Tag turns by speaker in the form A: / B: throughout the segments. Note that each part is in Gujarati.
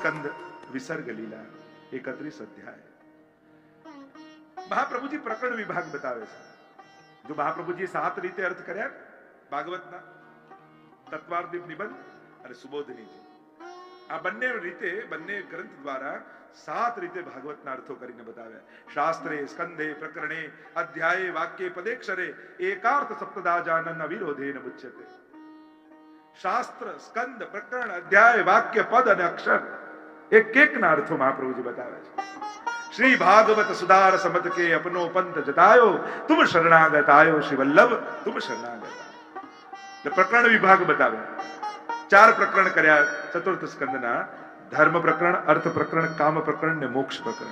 A: સ્કંદ વિસર્ગ લીલા એકત્રીસ અધ્યાય મહાપ્રભુજી પ્રકરણ વિભાગ બતાવે છે જો મહાપ્રભુજી સાત રીતે અર્થ કર્યા ભાગવતના તત્વાર્દીપ નિબંધ અને સુબોધનીજી આ બંને રીતે બંને ગ્રંથ દ્વારા સાત રીતે ભાગવતના અર્થો કરીને બતાવ્યા શાસ્ત્રે સ્કંધે પ્રકરણે અધ્યાયે વાક્ય પદેક્ષરે એકાર્થ સપ્તદાજાન વિરોધે ન મુચ્યતે શાસ્ત્ર સ્કંદ પ્રકરણ અધ્યાય વાક્ય પદ અને અક્ષર એક અર્થો મહાપ્રભુજી બતાવે છે. શ્રી ભાગવત સુધાર સમત કે અપનો પંથ જતાયો, તુમ શરણાગત આયો શ્રી વલ્લભ, તુમ શરણાગત પ્રકરણ વિભાગ બતાવે. ચાર પ્રકરણ કર્યા ચતુર્થ સ્કંદના, ધર્મ પ્રકરણ, અર્થ પ્રકરણ, કામ પ્રકરણ ને મોક્ષ પ્રકરણ.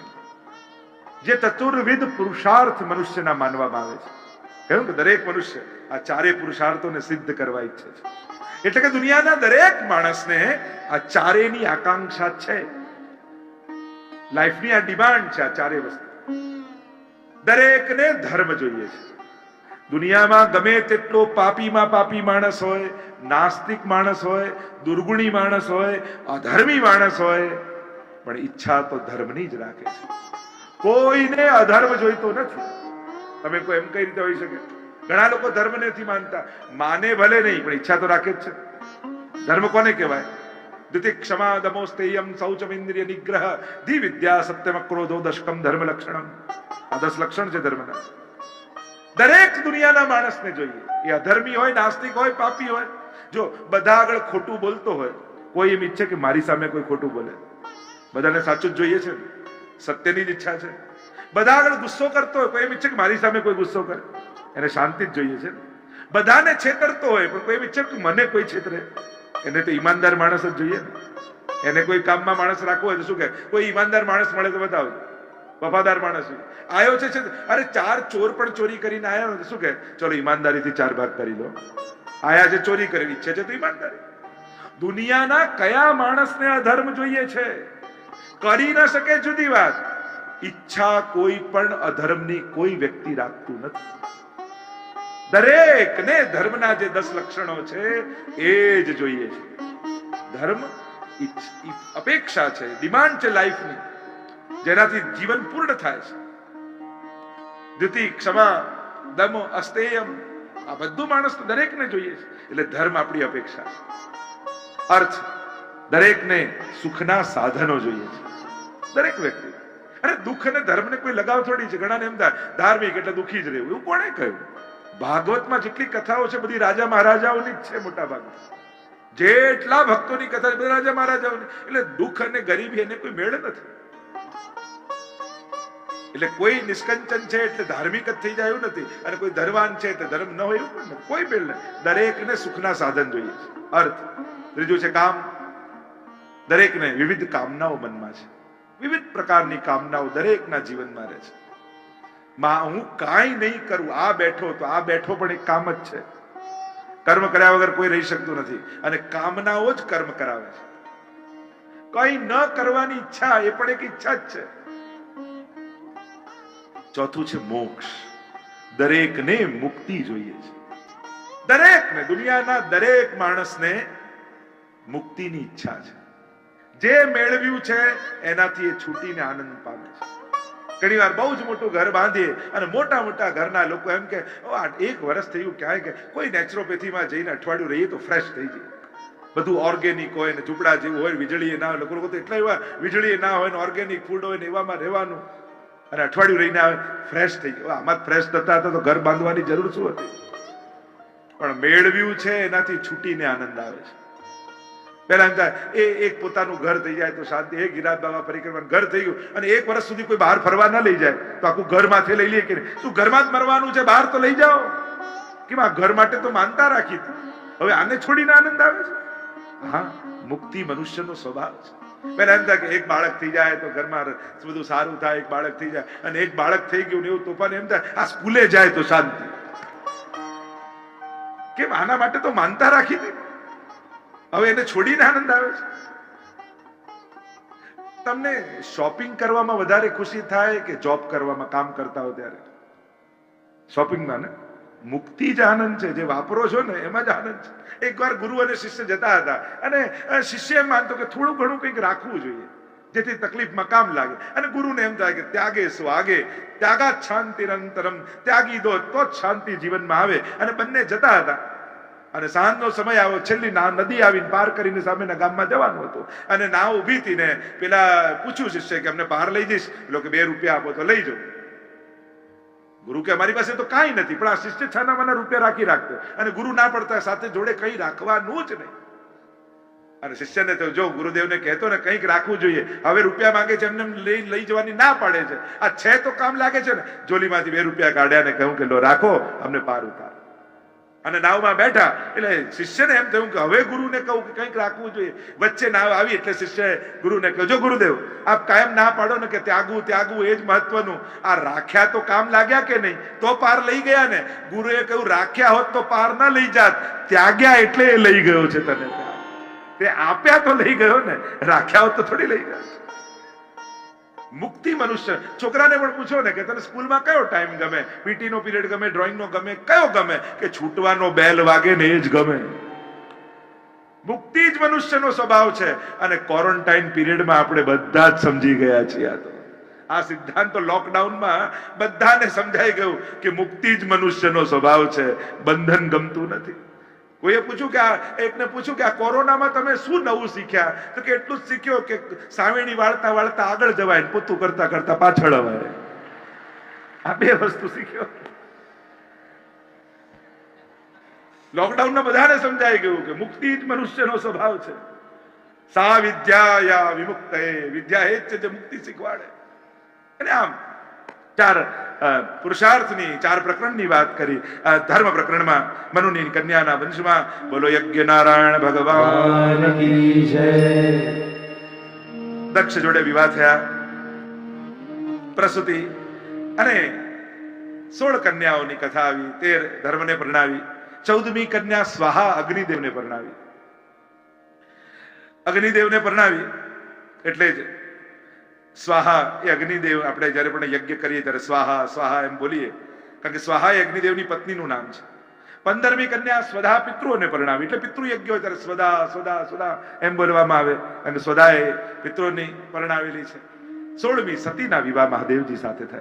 A: જે ચતુર્વિધ પુરુષાર્થ મનુષ્યના માનવામાં આવે છે. કહ્યું કે દરેક મનુષ્ય આ ચારે પુરુષાર્થોને સિદ્ધ કરવા ઈચ્છે છે. એટલે કે દુનિયાના દરેક માણસને આ ચારેની આકાંક્ષા છે. લાઈફની આ ડિમાન્ડ છે આ ચારે વસ્તુ. દરેકને ધર્મ જોઈએ છે. દુનિયામાં ગમે તેટલો પાપીમાં પાપી માણસ હોય, નાસ્તિક માણસ હોય, દુર્ગુણી માણસ હોય, અધર્મી માણસ હોય, પણ ઈચ્છા તો ધર્મની જ રાખે છે. કોઈને અધર્મ જોઈતો નથી. તમે કોઈ એમ કઈ રીતે હોઈ શકે? ઘણા લોકો ધર્મ નથી માનતા. માને ભલે નહીં, પણ ઈચ્છા તો રાખે જ છે. ધર્મ કોને કહેવાય? દ્વિતિ ક્ષમા દમોસ્તેયમ સૌચમ ઇન્દ્રિય નિગ્રહ. ધિ વિદ્યા સત્યમ ક્રોધો દશકમ ધર્મ લક્ષણમ. આ દસ લક્ષણ છે ધર્મના. દરેક દુનિયાના માણસને જોઈએ. એ અધર્મી હોય, નાસ્તિક હોય, પાપી હોય. જો બધા આગળ ખોટું બોલતો હોય, કોઈ એમ ઈચ્છે કે મારી સામે કોઈ ખોટું બોલે. બધાને સાચું જ જોઈએ છે સત્યની જ ઈચ્છા છે. બધા આગળ ગુસ્સો કરતો હોય, કોઈ એમ ઈચ્છે કે મારી સામે કોઈ ગુસ્સો કરે. એને શાંતિ જ જોઈએ છે. બધાને છેતરતો હોય, પણ કોઈ વિચાર કે મને કોઈ છેતરે? એને તો ઈમાનદાર માણસ જ જોઈએ. એને કોઈ કામમાં માણસ રાખવો હોય તો શું કહે? કોઈ ઈમાનદાર માણસ મળે તો બતાવો. વફાદાર માણસ આવ્યો છે અરે ચાર ચોર પણ ચોરી કરીને આયા હોય શું કહે? ચલો, ઈમાનદારીથી ચાર ભાગ કરી લો. આયા છે ચોરી કરી ઈચ્છે છે તો ઈમાનદારી. દુનિયાના કયા માણસને અધર્મ જોઈએ છે? કરી ન શકે જુદી વાત. ઈચ્છા કોઈ પણ અધર્મની કોઈ વ્યક્તિ રાખતું નથી. દરેકને ધર્મના જે દસ લક્ષણો છે, એ જ જોઈએ છે. ધર્મ અપેક્ષા છે, ડિમાન્ડ છે લાઈફની, જેનાથી જીવન પૂર્ણ થાય છે. દ્યુતિ ક્ષમા, દમ, અસ્તેયમ, આ બધું માણસ તો દરેકને જોઈએ છે, એટલે ધર્મ આપણી અપેક્ષા છે. અર્થ, દરેકને સુખના સાધનો જોઈએ છે. દરેક વ્યક્તિ. અરે દુઃખ અને ધર્મને કોઈ લગાવ થોડી છે, ઘણાને એમ થાય, ધાર્મિક એટલે દુઃખી જ રહેવું, એવું કોણે કહ્યું? ભાગવતમાં જેટલી કથાઓ છે, બધી રાજા મહારાજાઓની જ છે મોટા ભાગની જેટલા ભક્તોની કથા બધા રાજા મહારાજાઓની. એટલે દુઃખ અને ગરીબી એને કોઈ મેળ નથી. એટલે કોઈ નિષ્કંચન છે એટલે ધાર્મિક જ થઈ જાય નથી. અને કોઈ ધર્વાન છે એટલે ધર્મ ન હોય એવું પણ કોઈ બેલ નથી. દરેકને સુખના સાધન જોઈએ. અર્થ. ત્રીજું છે કામ. દરેકને વિવિધ કામનાઓ મનમાં છે. વિવિધ પ્રકારની કામનાઓ દરેકના જીવનમાં રહે છે. માં, હું કાંઈ નહીં કરું. આ બેઠો તો આ બેઠો પણ એક કામ જ છે. કર્મ કર્યા વગર કોઈ રહી શકતું નથી. અને કામનાઓ જ કર્મ કરાવે છે. કઈ ન કરવાની ઈચ્છા એ પણ એક ઈચ્છા જ છે. ચોથું છે મોક્ષ. દરેકને મુક્તિ જોઈએ છે. દરેકને, દુનિયાના દરેક માણસને મુક્તિની ઈચ્છા છે. જે મેળવ્યું છે, એનાથી એ છૂટીને આનંદ પામે છે. ઘણી વાર બહુ જ મોટું ઘર બાંધીએ અને મોટા મોટા ઘરના લોકો એમ કે એક વર્ષ થયું ક્યાંય કે, કોઈ નેચરોપેથીમાં જઈને અઠવાડિયું રહીએ તો ફ્રેશ થઈ જાય બધું ઓર્ગેનિક હોય ને ઝૂંપડા જેવું હોય વીજળી ના હોય, લોકો લોકો તો એટલા એવા વીજળી ના હોય ને ઓર્ગેનિક ફૂડ હોય ને એવામાં રહેવાનું. અને અઠવાડિયું રહીને આવે ફ્રેશ થઈ ગયું. આમાં ફ્રેશ થતા હતા તો ઘર બાંધવાની જરૂર શું હતી? પણ મેળવ્યું છે, એનાથી છૂટીને આનંદ આવે છે. પેલા એમ થાય, એ એક પોતાનું ઘર થઈ જાય તો શાંતિ. એ ગિરાજ બાબા પરિક્રમા ઘર થઈ ગયું. અને એક વર્ષ સુધી કોઈ બહાર ફરવા ના લઈ જાય. તો આખું ઘર માથે લઈ લઈએ કે તું ઘરમાં જ મરવાનું છે? બહાર તો લઈ જાઓ. કે આ ઘર માટે તો માનતા રાખી હવે આને છોડીને આનંદ આવે છે? હા, મુક્તિ મનુષ્યનો સ્વભાવ છે. પેલા એમ થાય કે એક બાળક થઈ જાય તો ઘરમાં બધું સારું થાય, એક બાળક થઈ જાય. અને એક બાળક થઈ ગયું ને એવું તોફાન એમ થાય, આ સ્કૂલે જાય તો શાંતિ. કેમ? આના માટે તો માનતા રાખી હતી હવે એને છોડીને આનંદ આવે છે. તમને શોપિંગ કરવામાં વધારે ખુશી થાય કે જોબ કરવામાં કામ કરતા હો ત્યારે? શોપિંગમાં ને? મુક્તિ જ આનંદ છે. જે વાપરો છો ને, એમાં જ આનંદ છે. એકવાર ગુરુ અને શિષ્ય જતા હતા અને શિષ્ય એમ માનતો કે થોડું ઘણું કંઈક રાખવું જોઈએ, જેથી તકલીફમાં કામ લાગે. અને ગુરુને એમ થાય કે ત્યાગે સ્વાગે, ત્યાગાત શાંતિરંતરમ, ત્યાગી દો તો જ શાંતિ જીવનમાં આવે. અને બંને જતા હતા. અને સાંજનો સમય આવ્યો છેલ્લી ના, નદી આવીને પાર કરીને સામેના ગામમાં જવાનું હતું. અને નાવ ઊભી હતી ને પેલા પૂછ્યું શિષ્ય કે, અમને પાર લઈ જઈશ? લોકો બે રૂપિયા આપો તો લઈ જાઉં. ગુરુ કે, અમારી પાસે તો કાંઈ નથી, પણ આ શિષ્ય છાના મને રૂપિયા રાખી રાખતો અને ગુરુ ના પડતા સાથે જોડે કઈ રાખવાનું જ નહીં. અને શિષ્યને તો જો ગુરુદેવને કહેતો ને, કંઈક રાખવું જોઈએ. હવે રૂપિયા માંગે છે, એમને એમ લઈ લઈ જવાની ના પાડે છે. આ છે તો કામ લાગે છે ને? જોલીમાંથી બે રૂપિયા કાઢ્યા ને કહ્યું કે, લો, રાખો, અમને પાર ઉતાર. અને નાવમાં બેઠા. એટલે શિષ્યને એમ થયું કે હવે ગુરુને કહું કે કંઈક રાખવું જોઈએ. વચ્ચે નાવ આવી એટલે શિષ્યએ ગુરુને કહ્યું જો ગુરુદેવ, આપ કાયમ ના પાડો ને કે ત્યાગવું ત્યાગવું એ જ મહત્વનું. આ રાખ્યા તો કામ લાગ્યા કે નહીં? તો પાર લઈ ગયા ને? ગુરુએ કહ્યું, રાખ્યા હોત તો પાર ના લઈ જાત. ત્યાગ્યા એટલે એ લઈ ગયો છે તને. તે આપ્યા તો લઈ ગયો ને. રાખ્યા હોત તો થોડી લઈ ગયા. મુક્તિ મનુષ્ય. છોકરાને પણ પૂછો ને કે તને સ્કૂલમાં કયો ટાઈમ ગમે? પીટી નો પીરિયડ ગમે ડ્રોઈંગ નો ગમે? કયો ગમે? કે છૂટવાનો બેલ વાગે ને એ જ ગમે. મુક્તિ જ મનુષ્યનો સ્વભાવ છે. અને ક્વોરન્ટાઇન પીરિયડમાં આપણે બધા જ સમજી ગયા છીએ આ તો. આ સિદ્ધાંત તો લોકડાઉનમાં બધાને સમજાઈ ગયું કે મુક્તિ જ મનુષ્યનો સ્વભાવ છે. બંધન ગમતું નથી. કોઈએ પૂછ્યું કે આ, એકને પૂછ્યું કે આ કોરોનામાં તમે શું નવું શીખ્યા? તો કે એટલું જ શીખ્યો કે સાવેણી વાળતા વાળતા આગળ જવાય પોતું કરતા કરતા પાછળ અવાય. આ બે વસ્તુ શીખ્યો. લોકડાઉનમાં બધાને સમજાઈ ગયું કે મુક્તિ જ મનુષ્યનો સ્વભાવ છે. સા વિદ્યા વિમુક્ત વિદ્યા એ જ છે જે મુક્તિ શીખવાડે. અને આમ ચાર પુરુષાર્થની, ચાર પ્રકરણની વાત કરી. ધર્મ પ્રકરણમાં મનુની કન્યાના વંશમાં બોલો યજ્ઞ નારાયણ ભગવાન દક્ષ જોડે વિવાહ થયા. પ્રસુતિ અને સોળ કન્યાઓની કથા આવી, તેર ધર્મને પરણાવી, ચૌદમી કન્યા સ્વાહા અગ્નિદેવને પરણાવી. અગ્નિદેવને પરણાવી, એટલે જ સ્વાહા એ અગ્નિદેવ, આપણે જ્યારે પણ યજ્ઞ કરીએ ત્યારે સ્વાહા સ્વાહા એમ બોલીએ. કારણ કે સ્વાહા એ અગ્નિદેવની પત્નીનું નામ છે. પંદરમી કન્યા સ્વધા પિતૃઓને પરણાવી. એટલે પિતૃ યજ્ઞ હોય ત્યારે સ્વદા સ્વદા સ્વદા એમ બોલવામાં આવે. અને સ્વદા એ પિતૃની પરણાવેલી છે. સોળમી સતીના વિવાહ મહાદેવજી સાથે થયા.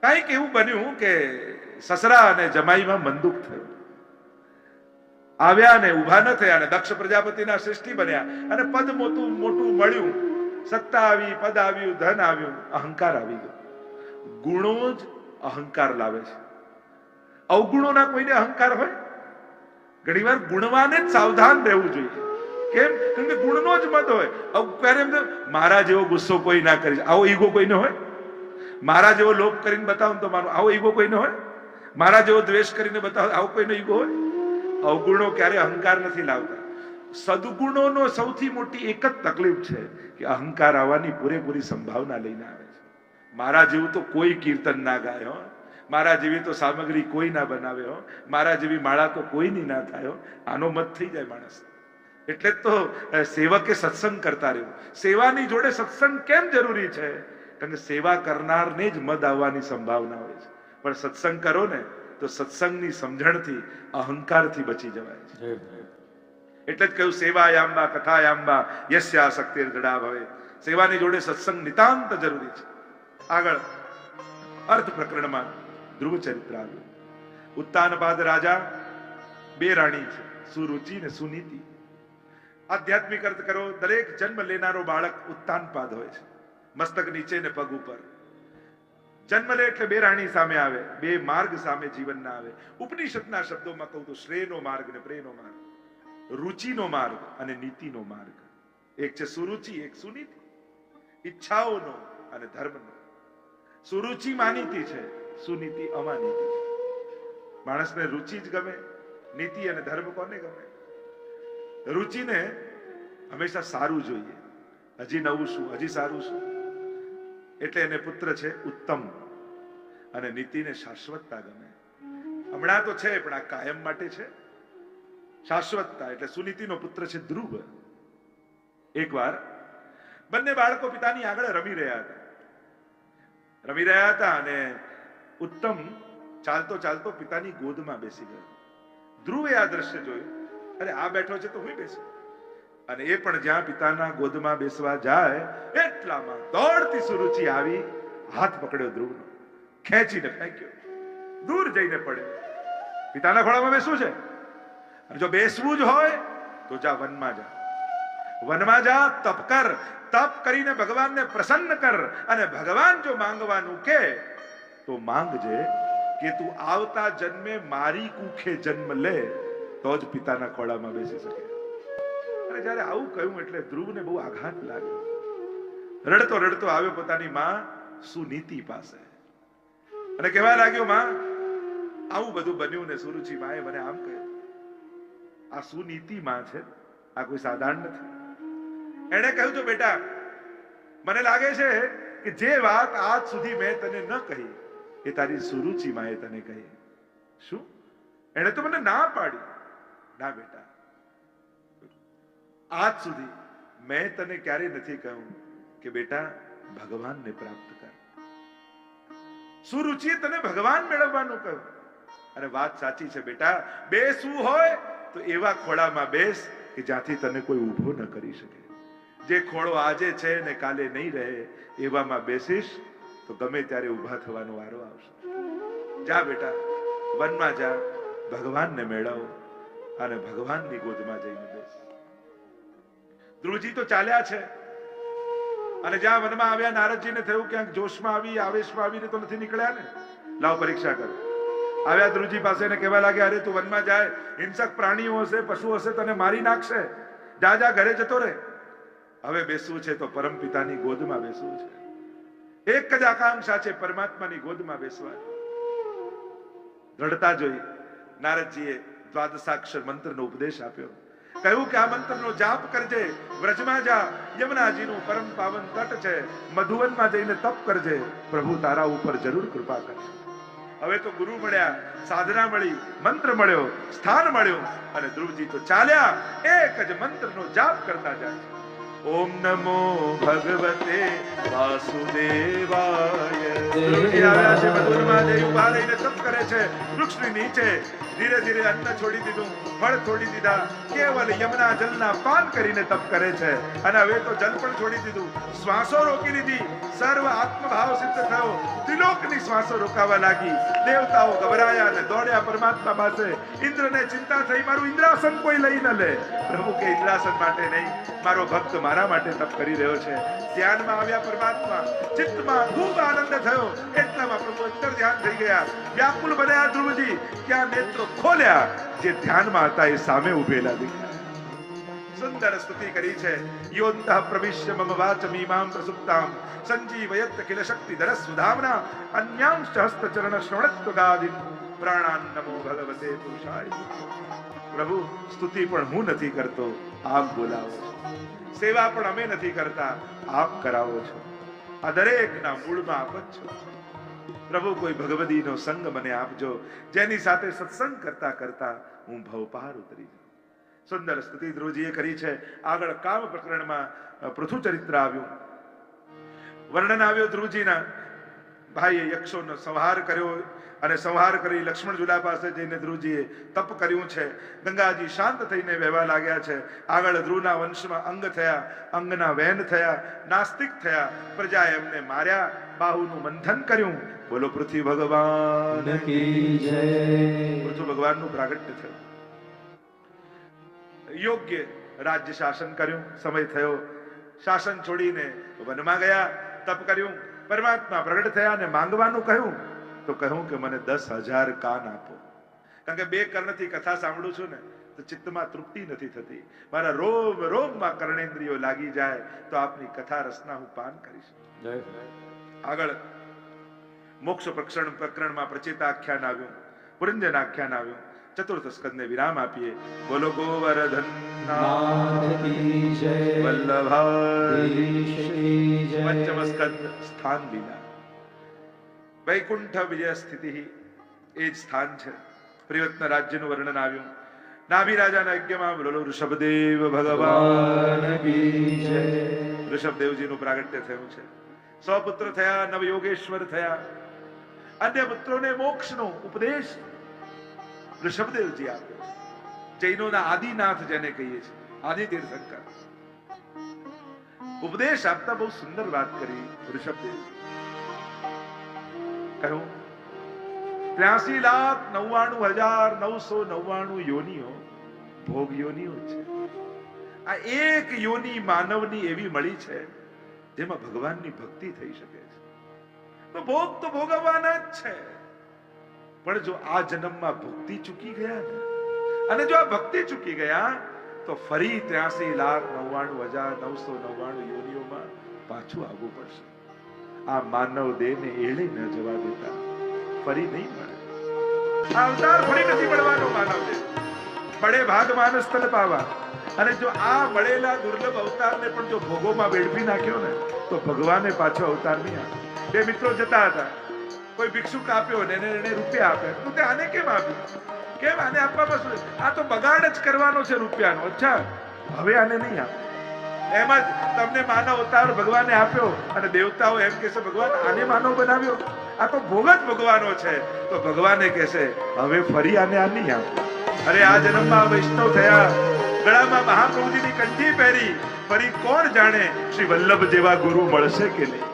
A: કાંઈક એવું બન્યું કે સસરા અને જમાઈમાં મંદુક થયું. આવ્યા ને ઊભા ન થયા અને દક્ષ પ્રજાપતિના શ્રેષ્ઠી બન્યા. અને પદ મોટું મોટું મળ્યું. સત્તા આવી પદ આવ્યું ધન આવ્યું અહંકાર આવી ગયો. ગુણો જ અહંકાર લાવે છે. અવગુણોના કોઈને અહંકાર હોય? ઘણીવાર ગુણવાને જ સાવધાન રહેવું જોઈએ. કેમ? કેમ કે ગુણનો જ મત હોય. ક્યારે એમ મારા જેવો ગુસ્સો કોઈ ના કરી. આવો ઈગો કોઈને હોય? મારા જેવો લોભ કરીને બતાવું તો મારું આવો ઈગો કોઈને હોય? મારા જેવો દ્વેષ કરીને બતાવો આવો કોઈનો ઈગો હોય? અવગુણો ક્યારે અહંકાર નથી લાવતા. સદગુણોનો સૌથી મોટી એક જ તકલીફ છે કે અહંકાર આવવાની પૂરેપૂરી સંભાવના લઈને આવે છે. મારા જેવું તો કોઈ કીર્તન ના ગાય મારા જેવી તો સામગ્રી કોઈ ના બનાવે, હો. મારા જેવી માળા તો કોઈની ના થાય આનો મત થઈ જાય માણસ. એટલે તો સેવકે સત્સંગ કરતા રહેવું. સેવાની જોડે સત્સંગ કેમ જરૂરી છે? કારણ કે સેવા કરનારને જ મદ આવવાની સંભાવના હોય છે. પણ સત્સંગ કરો ને, તો સત્સંગની સમજણથી, અહંકારથી બચી જવાય છે. એટલે જ કહ્યું સેવાયામમાં કથાયામમાં યસ્યા શક્તિ જડા ભવે. સેવાની જોડે સત્સંગ નિતાંત જરૂરી છે. આગળ, અર્થ પ્રકરણમાં ધ્રુવ ચરિત્ર આવ્યું. ઉત્તાનપાદ રાજા બે રાણી છે, સુરુચિ ને સુનીતિ. આધ્યાત્મિક અર્થ કરો, દરેક જન્મ લેનારો બાળક ઉત્તાનપાદ હોય છે, મસ્તક નીચે ને પગ ઉપર. જન્મ લે એટલે બે રાણી સામે આવે, બે માર્ગ સામે જીવનના આવે. ઉપનિષદના શબ્દોમાં કહું તો શ્રેયનો માર્ગ ને પ્રેયનો માર્ગ. રુચિનો માર્ગ અને નીતિનો માર્ગ. એક છે સુરુચિ, એક સુનીતિ. ઈચ્છાઓનો અને ધર્મનો. સુરુચિ માનીતી છે, સુનીતિ અમાનીતિ. માણસને રુચિ જ ગમે, નીતિ અને ધર્મ કોને ગમે? રુચિને હંમેશા સારું જોઈએ. હજી નવું શું, હજી સારું શું? એટલે એને પુત્ર છે ઉત્તમ અને નીતિને શાશ્વતતા ગમે. હમણાં તો છે, પણ આ કાયમ માટે છે. શાશ્વતતા એટલે સુનીતિનો પુત્ર છે ધ્રુવ. એકવાર બંને બાળકો પિતાની આગળ રમી રહ્યા હતા. રમી રહ્યા હતા અને ઉત્તમ ચાલતો ચાલતો પિતાની ગોદમાં બેસી ગયો. ધ્રુવે આ દ્રશ્ય જોયું. અરે, આ બેઠો છે તો હું બેસું? અને એ પણ જ્યાં પિતાના ગોદમાં બેસવા જાય, એટલામાં દોડતી સુરુચિ આવી, હાથ પકડ્યો ધ્રુવનો. ખેંચીને ફેંક્યો. દૂર જઈને પડ્યો. પિતાના ખોળામાં બેસવું છે? જો બેસવું જ હોય, તો જા વનમાં જા. વનમાં જા, તપ કર. તપ કરીને ભગવાનને પ્રસન્ન કર. અને ભગવાન જો માંગવાનું કે, તો માંગજે કે તું આવતા જન્મે મારી કુખે જન્મ લે, તો જ પિતાના ખોળામાં બેસી શકે. અને જ્યારે આવું કહ્યું એટલે ધ્રુવને બહુ આઘાત લાગ્યો. રડતો રડતો આવ્યો પોતાની માં સુનીતિ પાસે. અને કહેવા લાગ્યો, માં, આવું બધું બન્યું ને સુરુચિ, માએ મને આમ કહ્યું. આ સુનીતિમાં છે? આ કોઈ સાધારણ નથી. એણે કહ્યું તો બેટા, મને લાગે છે કે જે વાત આજ સુધી મેં તને ન કહી, એ તારી સુરુચિમાં એ તને કહી. શું? એણે તો મને ના પાડી. ના બેટા. આજ સુધી મેં તને ક્યારેય નથી કહ્યું કે બેટા, ભગવાનને પ્રાપ્ત કર. સુરુચિએ તને ભગવાન મેળવવાનું કહ્યું. અને વાત સાચી છે બેટા. બે શું હોય તો એવા ખોળામાં બેસ કે જ્યાંથી તને કોઈ ઊભો ન કરી શકે. જે ખોળો આજે છે ને કાલે નહીં રહે, એવામાં બેસીશ તો ગમે ત્યારે ઊભા થવાનો વારો આવશે. જા બેટા, વનમાં જા, ભગવાનને મેળવ અને ભગવાનની ગોદમાં જઈને બેસ. ધ્રુવજી તો ચાલ્યા છે. અને જ્યાં વનમાં આવ્યા, નારદજીને થયું ક્યાંક જોશમાં આવી, આવેશમાં આવીને તો નથી નીકળ્યા ને? લાવ પરીક્ષા કર. આવ્યા ધ્રુજી પાસે ને કહેવા લાગ્યા, અરે તું વનમાં જાય, હિંસક પ્રાણીઓ હશે, પશુ હશે, તને મારી નાખશે. જા જા ઘરે જતો રહે. હવે બેસવું છે તો પરમ પિતાની ગોદમાં બેસવું છે. એક જ આકાંક્ષા છે પરમાત્માની ગોદમાં બેસવા દ્રઢતા જોઈ નારદજીએ દ્વાદશાક્ષર મંત્રનો ઉપદેશ આપ્યો. કહ્યું કે આ મંત્રનો જાપ કરજે, વ્રજમાં જા, યમુનાજીનું પરમ પાવન તટ છે, મધુવનમાં જઈને તપ કરજે. પ્રભુ તારા ઉપર જરૂર કૃપા કરશે. હવે તો ગુરુ મળ્યા સાધના મળી મંત્ર મળ્યો સ્થાન મળ્યો અને ધ્રુવજી તો ચાલ્યા એક જ મંત્રનો જાપ કરતા જાય ઓમ નમો ભગવતે વાસુદેવાય. ધ્રુવજી આવ્યા છે મધુરમાં જઈ ઊભા રહીને તપ કરે છે. વૃક્ષની નીચે ધીરે ધીરે અન્ન છોડી દીધું ફળ છોડી દીધા કેવલ યમુના જલના પાન કરીને તપ કરે છે. અને હવે તો જલ પણ છોડી દીધું. શ્વાસો રોકી દીધી સર્વ આત્મભાવ સિદ્ધ થયો ત્રિલોકની શ્વાસો રોકાવા લાગી. દેવતાઓ ગભરાયા અને દોડ્યા પરમાત્મા પાસે. ઇન્દ્રને ચિંતા થઈ, મારું ઇન્દ્રાસન કોઈ લઈ ન લે. પ્રભુ કે ઇન્દ્રાસન માટે નહીં, મારો ભક્ત મારા માટે તપ કરી રહ્યો છે. ધ્યાનમાં આવ્યા પરમાત્મા. ચિત્તમાં ખૂબ આનંદ થયો. એટલામાં પ્રભુ અંતર ધ્યાન થઈ ગયા. વ્યાકુલ બન્યા ધ્રુવજી. ત્યાં નેત્રો ખોલ્યા. જે ધ્યાનમાં હતા એ સામે ઉભેલા સુંદર સ્તુતિ કરી છે. યોંતઃ પ્રવિશ્ય મમ વાચમીમાં પ્રસુપ્તામ સંજીવયત કિલ શક્તિ ધર સુધામના અન્યાંશ હસ્ત ચરણ શ્રવણત્વ ગાદિ પ્રાણાન નમો ભગવતે પુરુષાય પ્રભુ સ્તુતિ પણ હું નથી કરતો આપ બોલાવો સેવા પણ અમે નથી કરતા આપ કરાવો છો આ દરેકના મૂળમાં આપ જ છો પ્રભુ કોઈ ભગવદીનો સંગ મને આપજો જેની સાથે સત્સંગ કરતા કરતા હું ભવપાર ઉતરી જાઉં સુંદર સ્તુતિ ધ્રુવજીએ કરી છે. આગળ કામ પ્રકરણમાં પૃથુ ચરિત્ર આવ્યું. વર્ણન આવ્યો ધ્રુવજીના. ભાઈએ યક્ષોનો સંહાર કર્યો અને સંહાર કરી લક્ષ્મણ જુલા પાસે જઈને ધ્રુવજીએ તપ કર્યું છે. ગંગાજી શાંત થઈને વહેવા લાગ્યા છે. આગળ ધ્રુવના વંશમાં અંગ થયા અંગના વહેન થયા નાસ્તિક થયા. પ્રજાએ એમને માર્યા બાહુનું મંથન કર્યું. બોલો પૃથ્વી ભગવાન પૃથ્વી ભગવાનનું પ્રાગટ્ય થયું. યોગ્ય રાજ્ય શાસન કર્યું. સમય થયો. શાસન છોડીને વનમાં ગયા તપ કર્યું. પરમાત્મા પ્રગટ થયા અને માંગવાનું કહ્યું તો કહ્યું કે મને દસ હજાર કાન આપો. કારણ કે બે કર્ણથી કથા સાંભળું છું ને તો ચિત્તમાં તૃપ્તિ નથી થતી. મારા રોમ રોમમાં કર્ણેન્દ્રિયો લાગી જાય તો આપની કથા રસના હું પાન કરીશ. આગળ મોક્ષ પ્રકરણ પ્રકરણમાં પ્રચેતા આખ્યાન આવ્યું. પુરંજન આખ્યાન આવ્યું. ચતુર્થ સ્કંદને વિરામ આપીએ બોલો ગોવર્ધન પંચમ સ્કંદ સ્થાન લીલા વૈકુંઠ વિજય સ્થિતિ એ જ સ્થાન છે પ્રિયત્ન રાજ્યનું વર્ણન આવ્યું નાભી રાજાના યજ્ઞમાં બોલો ઋષભદેવ ભગવાન ઋષભદેવજીનું પ્રાગટ્ય થયું છે। સૌપુત્ર થયા નવયોગેશ્વર થયા। અન્ય પુત્રોને મોક્ષનો ઉપદેશ ઋષભદેવજી આપ્યો જૈનોના આદિનાથ જેને કહીએ છીએ આદિ ઉપદેશ આપતા બહુ સુંદર વાત કરી ઋષભદેવ કહ્યું ત્યાસી લાખ નવ્વાણું હજાર નવસો નવ્વાણું યોનિઓ ભોગ યોનીઓ છે. આ એક યોની માનવની એવી મળી છે, જેમાં ભગવાનની ભક્તિ થઈ શકે છે. તો ભોગ તો ભોગવવાના જ છે. પણ જો આ જન્મમાં ભક્તિ ચૂકી ગયા ને, અને જો આ ભક્તિ ચૂકી ગયા, તો ફરી ત્યાસી લાખ નવ્વાણું હજાર નવસો નવ્વાણું યોનિઓમાં પાછું આવવું પડશે. આ માનવ દેહને એળે ન જવા દેતા. ફરી નહીં મળે. આ અવતાર ફરી નથી મળવાનો માનવ દેહ. પડે ભાગ માનસ તલ પાવા. અને જો આ મળેલા દુર્લભ અવતારને પણ જો ભોગોમાં વેડફી નાખ્યો ને, તો ભગવાને પાછો અવતાર નહીં આપે. બે મિત્રો જતા હતા. કોઈ ભિક્ષુક આપ્યો ને એને રૂપિયા આપ્યા તું તે આને કેમ આપ્યું? કેમ આને આપવામાં શું આ તો બગાડ જ કરવાનો છે રૂપિયાનો. અચ્છા. હવે આને નહીં આપ. એમ જ તમને માનવ અવતાર ભગવાને આપ્યો અને દેવતાઓ એમ કહેશે, ભગવાન, આને માનવ બનાવ્યો? આ તો ભોગ જ ભગવાનો છે. તો ભગવાને કહેશે, હવે ફરી આને આ નહીં આપ. અરે, આ જન્મમાં વૈષ્ણવ થયા. ગળામાં મહાપ્રભુજીની કંઠી પહેરી ફરી કોણ જાણે શ્રી વલ્લભ જેવા ગુરુ મળશે કે નહીં?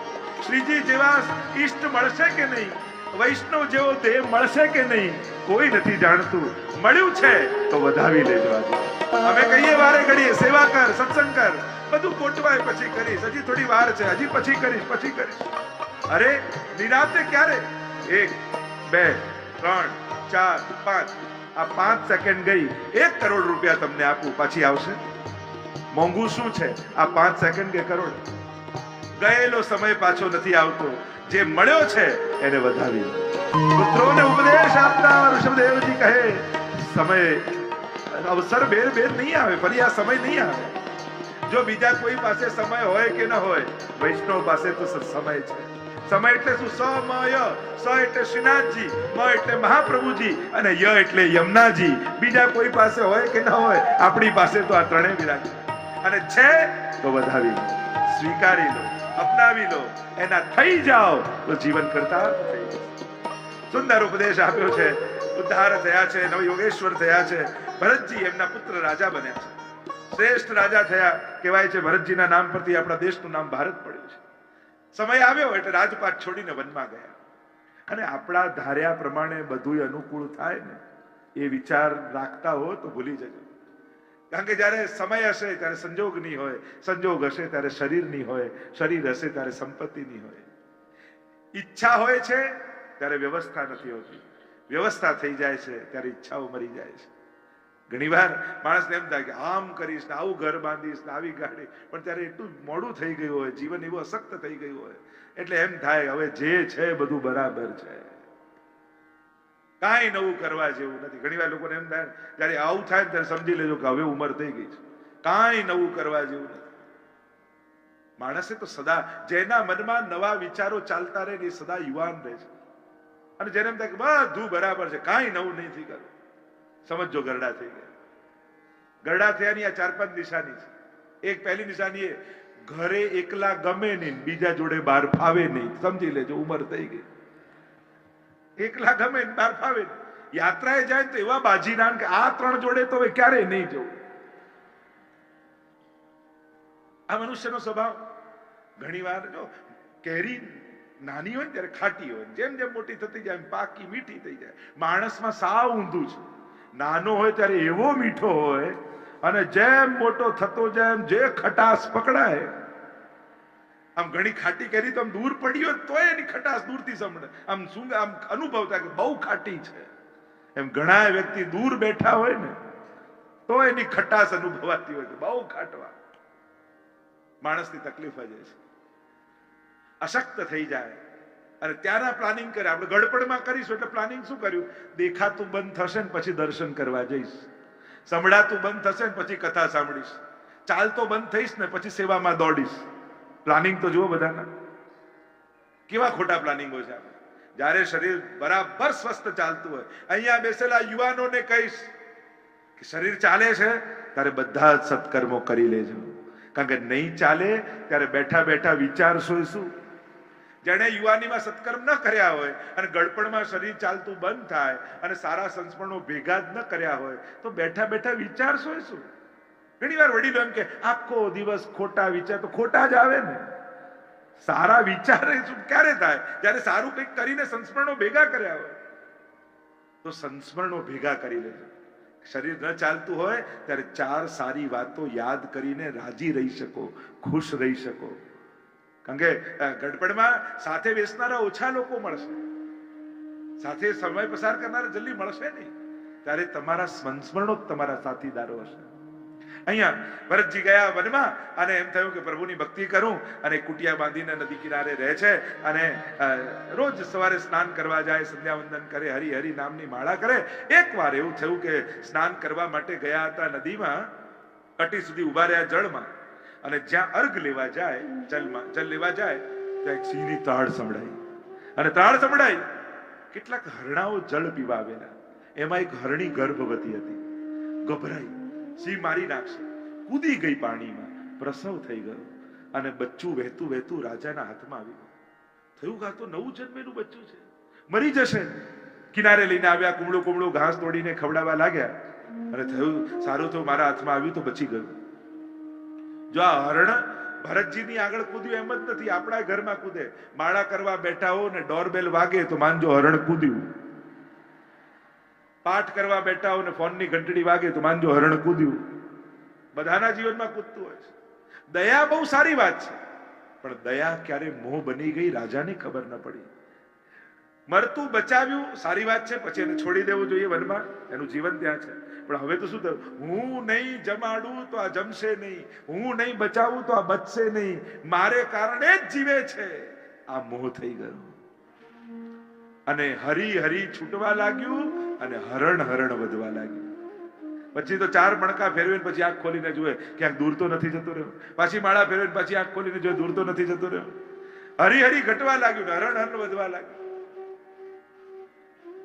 A: શ્રીજી જેવા ઈષ્ટ મળશે કે નહીં? વૈષ્ણવ જેવો દેહ મળશે કે નહીં? કોઈ નથી જાણતું. મળ્યું છે, તો વધાવી લેજો અમે કહીએ વારે ઘડીએ, સેવા કર, સત્સંગ કર. બધું કોટવાય પછી કરીશ. હજી થોડી વાર છે. હજી પછી કરીશ પછી કરીશ. અરે, નિરાતે ક્યારે? એક, બે, ત્રણ, ચાર, પાંચ. આ પાંચ સેકન્ડ ગઈ. એક કરોડ રૂપિયા તમને આપું. પાછી આવશે? મોંઘું શું છે? આ પાંચ સેકન્ડ કે કરોડ? ગયેલો સમય પાછો નથી આવતો. જે મળ્યો છે, એને વધાવી. પુત્રોને ઉપદેશ આપતા ઋષભદેવજી કહે, સમય, અવસર બેર બેર નહીં આવે, ફરી આ સમય નહીં આવે. જો બીજા કોઈ પાસે સમય હોય કે ન હોય, વૈષ્ણવ પાસે તો સમય છે. સમય એટલે શું? સમય. સ એટલે શ્રીનાથજી, મ એટલે મહાપ્રભુજી અને ય એટલે યમુનાજી. બીજા કોઈ પાસે હોય કે ન હોય, આપણી પાસે તો આ ત્રણેય વિરાજ અને છે તો વધાવી સ્વીકારી લો. અપનાવી લો. એના થઈ જાઓ. તો જીવન કરતા સુંદર ઉપદેશ આપ્યો છે. ઉદ્ધાર થયા છે. નવયોગેશ્વર થયા છે. ભરતજી એમના પુત્ર રાજા બન્યા છે. શ્રેષ્ઠ રાજા થયા કહેવાય છે ભરતજીના નામ પરથી આપણા દેશનું નામ ભારત પડ્યું છે. સમય આવ્યો એટલે રાજપાટ છોડીને વનમાં ગયા. અને આપણા ધાર્યા પ્રમાણે બધું અનુકૂળ થાય ને, એ વિચાર રાખતા હો તો ભૂલી જજો. કારણ કે જ્યારે સમય હશે, ત્યારે સંજોગ નહીં હોય, સંજોગ હશે ત્યારે શરીર નહીં હોય, શરીર હશે ત્યારે સંપત્તિ નહીં હોય. ઈચ્છા હોય છે, ત્યારે વ્યવસ્થા નથી હોતી. વ્યવસ્થા થઈ જાય છે, ત્યારે ઈચ્છાઓ મરી જાય છે. ઘણીવાર માણસને એમ થાય કે આમ કરીશ ને આવું ઘર બાંધીશ ને આવી ગાડી, પણ ત્યારે એટલું મોડું થઈ ગયું હોય, જીવન એવું અશક્ત થઈ ગયું હોય. એટલે એમ થાય, હવે જે છે બધું બરાબર છે. કાંઈ નવું કરવા જેવું નથી. ઘણીવાર લોકોને એમ થાય, જ્યારે આવું થાય ત્યારે સમજી લેજો કે હવે ઉંમર થઈ ગઈ છે. કાંઈ નવું કરવા જેવું નથી. માણસે તો સદા, જેના મનમાં નવા વિચારો ચાલતા રહે એ સદા યુવાન રહે છે. અને જેને એમ થાય કે બધું બરાબર છે, કાંઈ નવું નહીં થઈ કરવું સમજો ગરડા થઈ ગયા. ગરડા થયાની આ ચાર પાંચ નિશાની છે. એક પહેલી નિશાની એ, ઘરે એકલા ગમે નહીં, બીજા જોડે બહાર ફાવે નહીં. સમજી લેજો, ઉંમર થઈ ગઈ. એકલા ગમે બાર ફાવે. યાત્રાએ જાય તો એવા બાજીરાન કે આ ત્રણ જોડે તો હવે ક્યારેય નહીં જવું. આ મનુષ્યનો સ્વભાવ. ઘણીવાર જો કેરી નાની હોય ત્યારે ખાટી હોય. જેમ જેમ મોટી થતી જાય પાકી, મીઠી થઈ જાય. માણસમાં સાવ ઊંધું છે. નાનો હોય ત્યારે એવો મીઠો હોય અને જેમ મોટો થતો જાય જે ખટાશ પકડાય આમ ઘણી ખાટી કરી તો આમ દૂર પડ્યો તોય એની ખટાશ દૂરથી સમજે આમ શું આમ અનુભવ કે બહુ ખાટી છે. એમ ઘણા વ્યક્તિ દૂર બેઠા હોય ને, તો એની ખટાશ અનુભવાતી હોય કે બહુ ખાટવા. માણસની તકલીફ જ છે. અશક્ત થઈ જાય. અને ત્યાંના પ્લાનિંગ કરે. આપણે ગડપડમાં કરીશું એટલે પ્લાનિંગ શું કર્યું? દેખાતું બંધ થશે ને પછી દર્શન કરવા જઈશ. સંભળાતું બંધ થશે ને પછી કથા સાંભળીશ. ચાલતો બંધ થઈશ ને પછી સેવામાં દોડીશ. પ્લાનિંગ તો જુઓ બધાના. કેવા ખોટા પ્લાનિંગો છે જ્યારે શરીર બરાબર સ્વસ્થ ચાલતું હોય, અહીંયા બેસેલા યુવાનોને કહીશ કે શરીર ચાલે છે, ત્યારે બધા જ સત્કર્મો કરી લેજો. કારણ કે નહીં ચાલે, ત્યારે બેઠા બેઠા વિચારશો શું જેણે યુવાનીમાં સત્કર્મ ન કર્યા હોય અને ગળપણમાં શરીર ચાલતું બંધ થાય અને સારા સંસ્મરણો ભેગા જ ન કર્યા હોય, તો બેઠા બેઠા વિચારશો શું ઘણી વાર વડીલો એમ કે, આખો દિવસ ખોટા વિચાર, તો ખોટા જ આવે ને. સારા વિચાર ક્યારે થાય? જ્યારે સારું કંઈક કરીને સંસ્મરણો ભેગા કર્યા હોય, તો સંસ્મરણો ભેગા કરી લેજો. શરીર ન ચાલતું હોય, ત્યારે ચાર સારી વાતો યાદ કરીને રાજી રહી શકો, ખુશ રહી શકો. કારણ કે ગડબડમાં સાથે બેસનારા ઓછા લોકો મળશે. સાથે સમય પસાર કરનારા જલ્દી મળશે નહીં. ત્યારે તમારા સંસ્મરણો જ તમારા સાથીદારો હશે. અહીંયા ભરતજી ગયા વનમાં અને એમ થયું કે પ્રભુની ભક્તિ કરું અને કુટિયા બાંધીને નદી કિનારે રહે છે અને રોજ સવારે સ્નાન કરવા જાય સંધ્યા વંદન કરે હરી હરી નામની માળા કરે. એકવાર એવું થયું કે સ્નાન કરવા માટે ગયા હતા નદીમાં, કટી સુધી ઊભા રહ્યા જળમાં અને જ્યાં અર્ઘ લેવા જાય, જલમાં, જલ લેવા જાય, ત્યાં એક સિંહની તાળ સંભળાઈ. અને તાળ સંભળાઈ. કેટલાક હરણાઓ જળ પીવા આવેલા. એમાં એક હરણી ગર્ભવતી હતી. ગભરાઈ. સિંહ મારી નાખશે. કૂદી ગઈ પાણીમાં. પ્રસવ થઈ ગયો અને બચ્ચું વહેતું વહેતું રાજાના હાથમાં આવી ગયું. થયું કા તો નવું જન્મેલું બચ્ચું છે. મરી જશે. કિનારે લઈને આવ્યા, કુમળું કુમળું ઘાસ તોડીને ખવડાવવા લાગ્યા. અને થયું, સારું તો મારા હાથમાં આવ્યું તો બચી ગયું. જો આ હરણ ભરતજીની આગળ કૂદ્યું એમ જ નથી. આપણા ઘરમાં કૂદે. માળા કરવા બેઠા હો ને ડોરબેલ વાગે તો માનજો હરણ કૂદ્યું. પાઠ કરવા બેઠા હો ને ફોનની ઘંટડી વાગે તો માનજો હરણ કૂદ્યું. બધાના જીવનમાં કૂદતું હોય છે. દયા બહુ સારી વાત છે. પણ દયા ક્યારે મોહ બની ગઈ રાજાને ખબર ન પડી. મરતું બચાવ્યું સારી વાત છે, પછી એને છોડી દેવું જોઈએ વનમાં. એનું જીવન ત્યાં છે. પણ હવે તો શું થયું? હું નહીં જમાડું તો આ જમશે નહીં. હું નહીં બચાવું તો આ બચશે નહીં. મારે કારણે જ જીવે છે. આ મોહ થઈ ગયો. અને હરી હરી છૂટવા લાગ્યું. અને હરણ હરણ વધવા લાગ્યું. પછી તો ચાર મણકા ફેરવીને પછી આંખ ખોલીને જુએ, ક્યાંક દૂર તો નથી જતો રહ્યો. પાછી માળા ફેરવીને પછી આંખ ખોલીને જોયે દૂર તો નથી જતો રહ્યો. હરી હરી ઘટવા લાગ્યું ને હરણ હરણ વધવા લાગ્યું.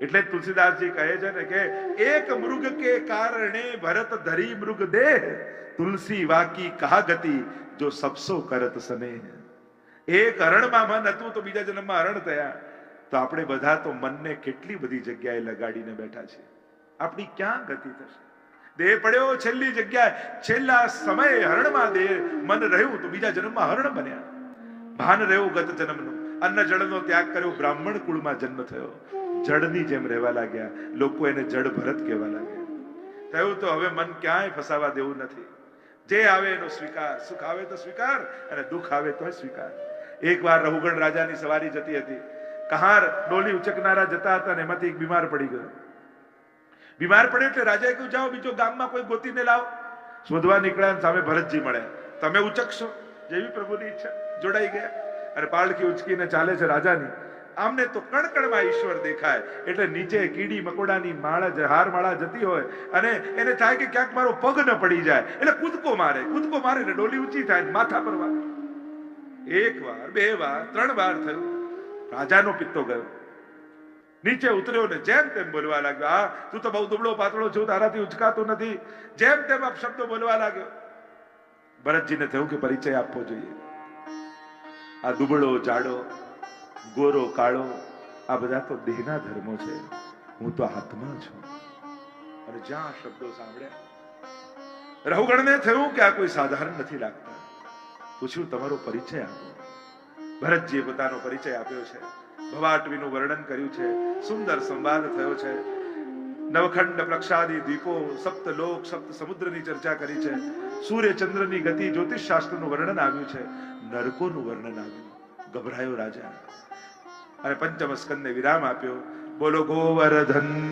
A: એટલે તુલસીદાસજી કહે છે ને કે, એક મૃગ કે કારણે ભરત ધરી મૃગ દેહ, તુલસી વાકી કહા ગતિ જો સબસો કરત સને એક હરણમાં મન હતું તો બીજા જન્મમાં હરણ થયા. તો આપણે બધા તો મનને કેટલી બધી જગ્યાએ લગાડીને બેઠા છે આપણી ક્યાં ગતિ થશે? દેહ પડ્યો છેલ્લી જગ્યાએ. છેલ્લા સમયે હરણમાં દેહ, મન રહ્યું તો બીજા જન્મમાં હરણ બન્યા. ભાન રહ્યું ગત જન્મનું. અન્ન જળનો ત્યાગ કર્યો, બ્રાહ્મણ કુળમાં જન્મ થયો. જળની જેમ રહેવા લાગ્યા. લોકો એને જળ ભરત કહેવા લાગ્યા. થયું તો હવે મન ક્યાંય ફસાવા દેવું નથી. જે આવે એનો સ્વીકાર. સુખ આવે તો સ્વીકાર અને દુઃખ આવે તો સ્વીકાર. એકવાર રઘુગણ રાજાની સવારી જતી હતી. કહાર ડોલી ઉચકનારા જતા હતા ને એમાંથી એક બીમાર પડી ગયો. બીમાર પડ્યો એટલે રાજાએ કહ્યું, જાઓ બીજો ગામમાં કોઈ ગોતીને લાવો. શોધવા નીકળ્યા સામે ભરતજી મળે તમે ઉચકશો? જેવી પ્રભુની ઈચ્છા. જોડાઈ ગયા. અને પાલખી ઉચકીને ચાલે છે રાજાની. આમને તો કણકણમાં ઈશ્વર દેખાય. એટલે નીચે કીડી મકોડાની માળા હાર માળા જતી હોય અને એને થાય કે ક્યાંક મારો પગ ન પડી જાય. એટલે કૂદકો મારે કૂદકો મારે ને ડોલી ઊંચી થાય માથા પર વાગે એક વાર, બે વાર, ત્રણ વાર થયું. રાજાનો પિત્તો ગયો. નીચે ઉતર્યો ને જેમ તેમ બોલવા લાગ્યો આ તું તો બહુ દુબળો પાતળો છું, તારાથી ઉચકાતો નથી. જેમ તેમ આપ શબ્દો બોલવા લાગ્યો. ભરતજીને થયું કે પરિચય આપવો જોઈએ. આ દુબળો, જાડો, ગોરો, કાળો, આ બધા તો દેહના ધર્મો છે. હું તો આત્મા છું. અને જ્યાં શબ્દો સાંભળ્યા રહુગણને થયું કે આ કોઈ સાધારણ નથી લાગતા. પૂછ્યું, તમારો પરિચય આપો. ભરતજીએ પોતાનો પરિચય આપ્યો છે. ભવાટવીનું વર્ણન કર્યું છે. સુંદર સંવાદ થયો છે. નવખંડ પ્રક્ષાદી દ્વીપો સપ્ત લોક સપ્ત સમુદ્રની ચર્ચા કરી છે. સૂર્ય ચંદ્રની ગતિ જ્યોતિષ શાસ્ત્રનું વર્ણન આવ્યું છે. નરકોનું વર્ણન આવ્યું. ગભરાયો રાજા. અને પંચમ સ્કંદને વિરામ આપ્યો. બોલો ગોવર્ધન.